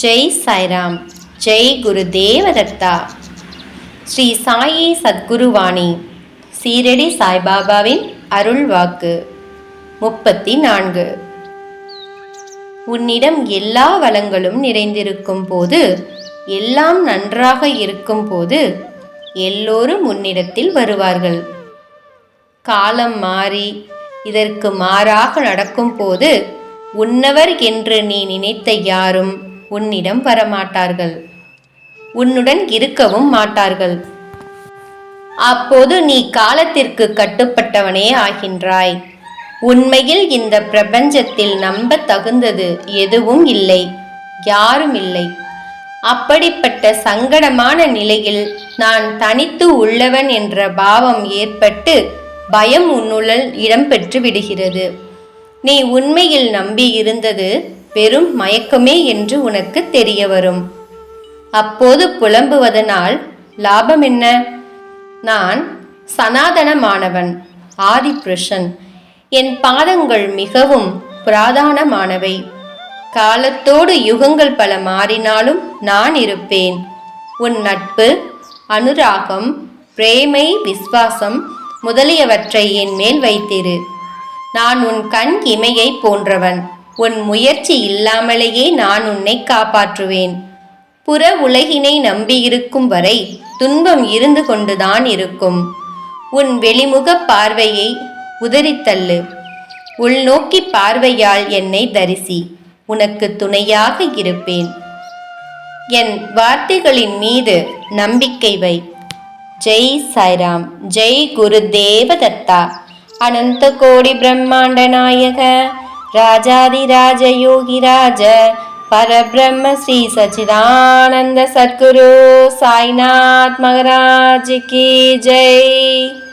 ஜெய் சாய்ராம் ஜெய் குரு தேவதத்தா. ஸ்ரீ சாயி சத்குருவாணி சீரடி சாய்பாபாவின் அருள் வாக்கு. முப்பத்தி நான்கு உன்னிடம் எல்லா வளங்களும் நிறைந்திருக்கும் போது எல்லாம் நன்றாக இருக்கும் போது எல்லோரும் உன்னிடத்தில் வருவார்கள். காலம் மாறி இதற்கு மாறாக நடக்கும் போது உன்னவர் என்று நீ நினைத்த யாரும் உன்னிடம் வரமாட்டார்கள். உன்னுடன் இருக்கவும் மாட்டார்கள். அப்போது நீ காலத்திற்கு கட்டுப்பட்டவனே ஆகின்றாய். உண்மையில் இந்த பிரபஞ்சத்தில் நம்ப தகுந்தது எதுவும் இல்லை யாரும் இல்லை. அப்படிப்பட்ட சங்கடமான நிலையில் நான் தனித்து உள்ளவன் என்ற பாவம் ஏற்பட்டு பயம் உன்னுள்ளல் இடம்பெற்று விடுகிறது. நீ உண்மையில் நம்பி இருந்தது வெறும் மயக்கமே என்று உனக்கு தெரிய வரும் அப்போது புலம்புவதனால் லாபம் என்ன? நான் சனாதனமானவன் ஆதிபுருஷன். என் பாதங்கள் மிகவும் புராதானமானவை. காலத்தோடு யுகங்கள் பல மாறினாலும் நான் இருப்பேன். உன் நட்பு அனுராகம் பிரேமை விஸ்வாசம் முதலியவற்றை என் மேல் வைத்திரு. நான் உன் கண் இமையை போன்றவன். உன் முயற்சி இல்லாமலேயே நான் உன்னை காப்பாற்றுவேன். புற உலகினை நம்பியிருக்கும் வரை துன்பம் இருந்து கொண்டுதான் இருக்கும். உன் வெளிமுக பார்வையை உதறித்தள்ளு உள்நோக்கி பார்வையால் என்னை தரிசி. உனக்கு துணையாக இருப்பேன். என் வார்த்தைகளின் மீது நம்பிக்கை வை. ஜெய் சாய்ராம். ஜெய் குரு தேவதத்தா அனந்த கோடி பிரம்மாண்ட நாயக. राजाधिराजयोगिराज परब्रह्म श्री साईनाथ साइनात् महराजकी जय।